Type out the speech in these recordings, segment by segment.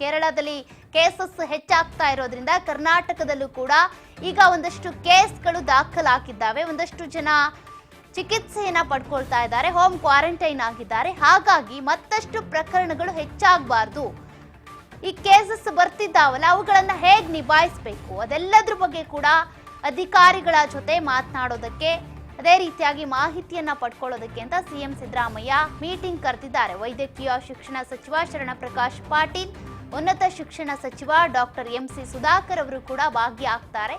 ಕೇರಳದಲ್ಲಿ ಕೇಸಸ್ ಹೆಚ್ಚಾಗ್ತಾ ಇರೋದ್ರಿಂದ ಕರ್ನಾಟಕದಲ್ಲೂ ಕೂಡ ಈಗ ಒಂದಷ್ಟು ಕೇಸ್ಗಳು ದಾಖಲಾಗಿದ್ದಾವೆ. ಒಂದಷ್ಟು ಜನ ಚಿಕಿತ್ಸೆಯನ್ನ ಪಡ್ಕೊಳ್ತಾ ಇದ್ದಾರೆ. ಹೋಮ್ ಕ್ವಾರಂಟೈನ್ ಆಗಿದ್ದಾರೆ. ಹಾಗಾಗಿ ಮತ್ತಷ್ಟು ಪ್ರಕರಣಗಳು ಹೆಚ್ಚಾಗಬಾರ್ದು. ಈ ಕೇಸಸ್ ಬರ್ತಿದ್ದಾವಲ್ಲ, ಅವುಗಳನ್ನ ಹೇಗೆ ನಿಭಾಯಿಸಬೇಕು? ಅದೆಲ್ಲದ್ರ ಬಗ್ಗೆ ಕೂಡ ಅಧಿಕಾರಿಗಳ ಜೊತೆ ಮಾತನಾಡೋದಕ್ಕೆ, ಅದೇ ರೀತಿಯಾಗಿ ಮಾಹಿತಿಯನ್ನ ಪಡ್ಕೊಳ್ಳೋದಕ್ಕೆ ಅಂತ ಸಿಎಂ ಸಿದ್ದರಾಮಯ್ಯ ಮೀಟಿಂಗ್ ಕರೆದಿದ್ದಾರೆ. ವೈದ್ಯಕೀಯ ಶಿಕ್ಷಣ ಸಚಿವ ಶರಣಪ್ರಕಾಶ್ ಪಾಟೀಲ್ ಉನ್ನತ ಶಿಕ್ಷಣ ಸಚಿವ ಡಾಕ್ಟರ್ ಎಂ ಸಿ ಸುಧಾಕರ್ ಅವರು ಕೂಡ ಭಾಗಿಯಾಗ್ತಾರೆ.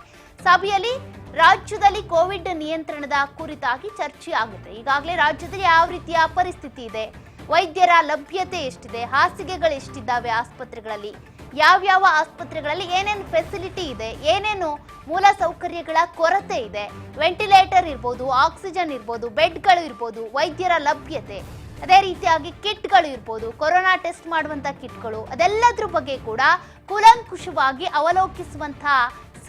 ಸಭೆಯಲ್ಲಿ ರಾಜ್ಯದಲ್ಲಿ ಕೋವಿಡ್ ನಿಯಂತ್ರಣದ ಕುರಿತಾಗಿ ಚರ್ಚೆ ಆಗುತ್ತೆ. ಈಗಾಗಲೇ ರಾಜ್ಯದಲ್ಲಿ ಯಾವ ರೀತಿಯ ಪರಿಸ್ಥಿತಿ ಇದೆ? ವೈದ್ಯರ ಲಭ್ಯತೆ ಎಷ್ಟಿದೆ? ಹಾಸಿಗೆಗಳು ಎಷ್ಟಿದ್ದಾವೆ ಆಸ್ಪತ್ರೆಗಳಲ್ಲಿ? ಯಾವ್ಯಾವ ಆಸ್ಪತ್ರೆಗಳಲ್ಲಿ ಏನೇನು ಫೆಸಿಲಿಟಿ ಇದೆ? ಏನೇನು ಮೂಲ ಸೌಕರ್ಯಗಳ ಕೊರತೆ ಇದೆ? ವೆಂಟಿಲೇಟರ್ ಇರ್ಬೋದು ಆಕ್ಸಿಜನ್ ಇರ್ಬೋದು ಬೆಡ್ಗಳು ಇರ್ಬೋದು, ವೈದ್ಯರ ಲಭ್ಯತೆ. ಅದೇ ರೀತಿಯಾಗಿ ಕಿಟ್ಗಳು ಇರ್ಬೋದು, ಕೊರೋನಾ ಟೆಸ್ಟ್ ಮಾಡುವಂಥ ಕಿಟ್ಗಳು, ಅದೆಲ್ಲದ್ರ ಬಗ್ಗೆ ಕೂಡ ಕುಲಂಕುಷವಾಗಿ ಅವಲೋಕಿಸುವಂತಹ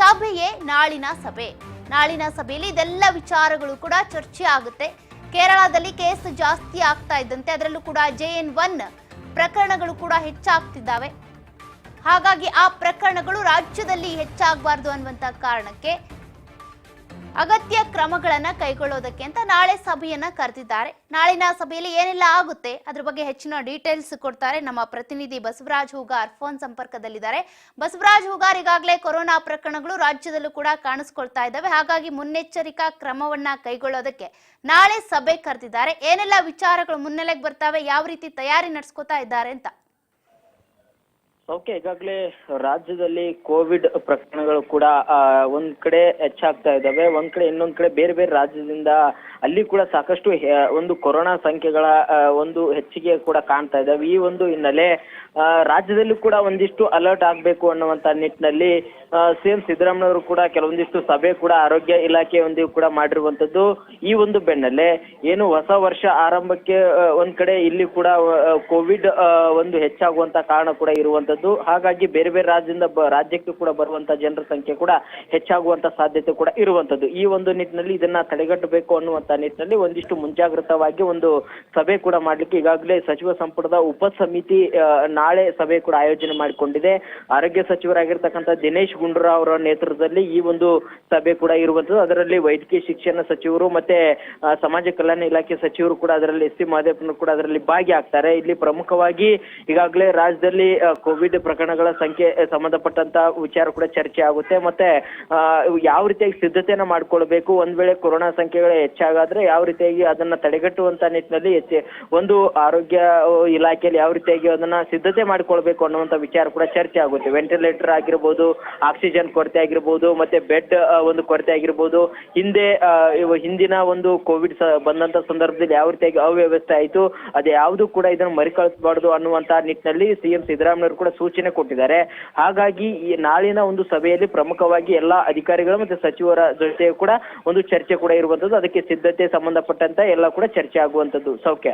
ಸಭೆಯೇ ನಾಳಿನ ಸಭೆ. ನಾಳಿನ ಸಭೆಯಲ್ಲಿ ಇದೆಲ್ಲ ವಿಚಾರಗಳು ಕೂಡ ಚರ್ಚೆ ಆಗುತ್ತೆ. ಕೇರಳದಲ್ಲಿ ಕೇಸ್ ಜಾಸ್ತಿ ಆಗ್ತಾ ಇದ್ದಂತೆ, ಅದರಲ್ಲೂ ಕೂಡ ಜೆ ಎನ್ ಒನ್ ಪ್ರಕರಣಗಳು ಕೂಡ ಹೆಚ್ಚಾಗ್ತಿದ್ದಾವೆ. ಹಾಗಾಗಿ ಆ ಪ್ರಕರಣಗಳು ರಾಜ್ಯದಲ್ಲಿ ಹೆಚ್ಚಾಗಬಾರ್ದು ಅನ್ನುವಂತ ಕಾರಣಕ್ಕೆ ಅಗತ್ಯ ಕ್ರಮಗಳನ್ನು ಕೈಗೊಳ್ಳೋದಕ್ಕೆ ಅಂತ ನಾಳೆ ಸಭೆಯನ್ನ ಕರೆದಿದ್ದಾರೆ. ನಾಳಿನ ಸಭೆಯಲ್ಲಿ ಏನೆಲ್ಲ ಆಗುತ್ತೆ? ಅದ್ರ ಬಗ್ಗೆ ಹೆಚ್ಚಿನ ಡೀಟೇಲ್ಸ್ ಕೊಡ್ತಾರೆ ನಮ್ಮ ಪ್ರತಿನಿಧಿ ಬಸವರಾಜ್ ಹೂಗಾರ್ ಫೋನ್ ಸಂಪರ್ಕದಲ್ಲಿದ್ದಾರೆ. ಬಸವರಾಜ್ ಹೂಗಾರ್ ಈಗಾಗಲೇ ಕೊರೋನಾ ಪ್ರಕರಣಗಳು ರಾಜ್ಯದಲ್ಲೂ ಕೂಡ ಕಾಣಿಸ್ಕೊಳ್ತಾ ಇದ್ದಾವೆ. ಹಾಗಾಗಿ ಮುನ್ನೆಚ್ಚರಿಕಾ ಕ್ರಮವನ್ನ ಕೈಗೊಳ್ಳೋದಕ್ಕೆ ನಾಳೆ ಸಭೆ ಕರೆದಿದ್ದಾರೆ. ಏನೆಲ್ಲ ವಿಚಾರಗಳು ಮುನ್ನೆಲೆಗೆ ಬರ್ತಾವೆ? ಯಾವ ರೀತಿ ತಯಾರಿ ನಡೆಸ್ಕೊತಾ ಇದ್ದಾರೆ ಅಂತ ಓಕೆ, ಈಗಾಗಲೇ ರಾಜ್ಯದಲ್ಲಿ ಕೋವಿಡ್ ಪ್ರಕರಣಗಳು ಕೂಡ ಒಂದ್ ಕಡೆ ಹೆಚ್ಚಾಗ್ತಾ ಇದ್ದಾವೆ. ಒಂದ್ ಕಡೆ, ಇನ್ನೊಂದ್ ಕಡೆ ಬೇರೆ ಬೇರೆ ರಾಜ್ಯದಿಂದ ಅಲ್ಲಿ ಕೂಡ ಸಾಕಷ್ಟು ಒಂದು ಕೊರೋನಾ ಸಂಖ್ಯೆಗಳ ಒಂದು ಹೆಚ್ಚಿಗೆ ಕೂಡ ಕಾಣ್ತಾ ಇದ್ದಾವೆ. ಈ ಒಂದು ಹಿನ್ನೆಲೆ ರಾಜ್ಯದಲ್ಲೂ ಕೂಡ ಒಂದಿಷ್ಟು ಅಲರ್ಟ್ ಆಗಬೇಕು ಅನ್ನುವಂತ ನಿಟ್ಟಿನಲ್ಲಿ ಸಿಎಂ ಸಿದ್ದರಾಮಯ್ಯವರು ಕೂಡ ಕೆಲವೊಂದಿಷ್ಟು ಸಭೆ ಕೂಡ ಆರೋಗ್ಯ ಇಲಾಖೆ ಒಂದು ಕೂಡ ಮಾಡಿರುವಂತದ್ದು ಈ ಒಂದು ಬೆನ್ನಲ್ಲೇ ಏನು ಹೊಸ ವರ್ಷ ಆರಂಭಕ್ಕೆ ಒಂದ್ ಕಡೆ ಇಲ್ಲಿ ಕೂಡ ಕೋವಿಡ್ ಒಂದು ಹೆಚ್ಚಾಗುವಂತ ಕಾರಣ ಕೂಡ ಇರುವಂತದ್ದು. ಹಾಗಾಗಿ ಬೇರೆ ಬೇರೆ ರಾಜ್ಯದಿಂದ ರಾಜ್ಯಕ್ಕೆ ಕೂಡ ಬರುವಂತ ಜನರ ಸಂಖ್ಯೆ ಕೂಡ ಹೆಚ್ಚಾಗುವಂತ ಸಾಧ್ಯತೆ ಕೂಡ ಇರುವಂತದ್ದು. ಈ ಒಂದು ನಿಟ್ಟಿನಲ್ಲಿ ಇದನ್ನ ತಡೆಗಟ್ಟಬೇಕು ಅನ್ನುವಂತ ನಿಟ್ಟಿನಲ್ಲಿ ಒಂದಿಷ್ಟು ಮುಂಜಾಗ್ರತವಾಗಿ ಒಂದು ಸಭೆ ಕೂಡ ಮಾಡ್ಲಿಕ್ಕೆ ಈಗಾಗಲೇ ಸಚಿವ ಸಂಪುಟದ ಉಪ ಸಮಿತಿ ನಾಳೆ ಸಭೆ ಕೂಡ ಆಯೋಜನೆ ಮಾಡಿಕೊಂಡಿದೆ. ಆರೋಗ್ಯ ಸಚಿವರಾಗಿರ್ತಕ್ಕಂಥ ದಿನೇಶ್ ಗುಂಡೂರಾವ್ ಅವರ ನೇತೃತ್ವದಲ್ಲಿ ಈ ಒಂದು ಸಭೆ ಕೂಡ ಇರುವಂತದ್ದು. ಅದರಲ್ಲಿ ವೈದ್ಯಕೀಯ ಶಿಕ್ಷಣ ಸಚಿವರು ಮತ್ತೆ ಸಮಾಜ ಕಲ್ಯಾಣ ಇಲಾಖೆ ಸಚಿವರು ಕೂಡ ಅದರಲ್ಲಿ ಎಸ್ ಸಿ ಮಹದೇವ್ ಕೂಡ ಅದರಲ್ಲಿ ಭಾಗಿಯಾಗ್ತಾರೆ. ಇಲ್ಲಿ ಪ್ರಮುಖವಾಗಿ ಈಗಾಗಲೇ ರಾಜ್ಯದಲ್ಲಿ ಆ, ಕೋವಿಡ್ ಪ್ರಕರಣಗಳ ಸಂಖ್ಯೆ ಸಂಬಂಧಪಟ್ಟಂತ ವಿಚಾರ ಕೂಡ ಚರ್ಚೆ ಆಗುತ್ತೆ. ಮತ್ತೆ ಯಾವ ರೀತಿಯಾಗಿ ಸಿದ್ಧತೆಯನ್ನ ಮಾಡ್ಕೊಳ್ಬೇಕು? ಒಂದ್ ವೇಳೆ ಕೊರೋನಾ ಸಂಖ್ಯೆಗಳು ಹೆಚ್ಚಾಗಾದ್ರೆ ಯಾವ ರೀತಿಯಾಗಿ ಅದನ್ನ ತಡೆಗಟ್ಟುವಂತ ನಿಟ್ಟಿನಲ್ಲಿ ಒಂದು ಆರೋಗ್ಯ ಇಲಾಖೆಯಲ್ಲಿ ಯಾವ ರೀತಿಯಾಗಿ ಅದನ್ನ ಸಿದ್ಧತೆ ಮಾಡ್ಕೊಳ್ಬೇಕು ಅನ್ನುವಂತ ವಿಚಾರ ಕೂಡ ಚರ್ಚೆ ಆಗುತ್ತೆ. ವೆಂಟಿಲೇಟರ್ ಆಗಿರ್ಬೋದು, ಆಕ್ಸಿಜನ್ ಕೊರತೆ ಆಗಿರ್ಬೋದು, ಮತ್ತೆ ಬೆಡ್ ಒಂದು ಕೊರತೆ ಆಗಿರ್ಬೋದು. ಹಿಂದೆ ಹಿಂದಿನ ಒಂದು ಕೋವಿಡ್ ಬಂದಂತ ಸಂದರ್ಭದಲ್ಲಿ ಯಾವ ರೀತಿಯಾಗಿ ಅವ್ಯವಸ್ಥೆ ಆಯಿತು ಅದು ಯಾವುದು ಕೂಡ ಇದನ್ನು ಮರಿಕಳಿಸಬಾರ್ದು ಅನ್ನುವಂತ ನಿಟ್ಟಿನಲ್ಲಿ ಸಿಎಂ ಸಿದ್ದರಾಮಯ್ಯ ಕೂಡ ಸೂಚನೆ ಕೊಟ್ಟಿದ್ದಾರೆ. ಹಾಗಾಗಿ ಈ ನಾಳಿನ ಒಂದು ಸಭೆಯಲ್ಲಿ ಪ್ರಮುಖವಾಗಿ ಎಲ್ಲಾ ಅಧಿಕಾರಿಗಳು ಮತ್ತೆ ಸಚಿವರ ಜೊತೆ ಕೂಡ ಒಂದು ಚರ್ಚೆ ಕೂಡ ಇರುವಂತದ್ದು. ಅದಕ್ಕೆ ಸಿದ್ಧತೆ ಸಂಬಂಧಪಟ್ಟಂತ ಎಲ್ಲ ಕೂಡ ಚರ್ಚೆ ಆಗುವಂತದ್ದು. ಸೌಖ್ಯ.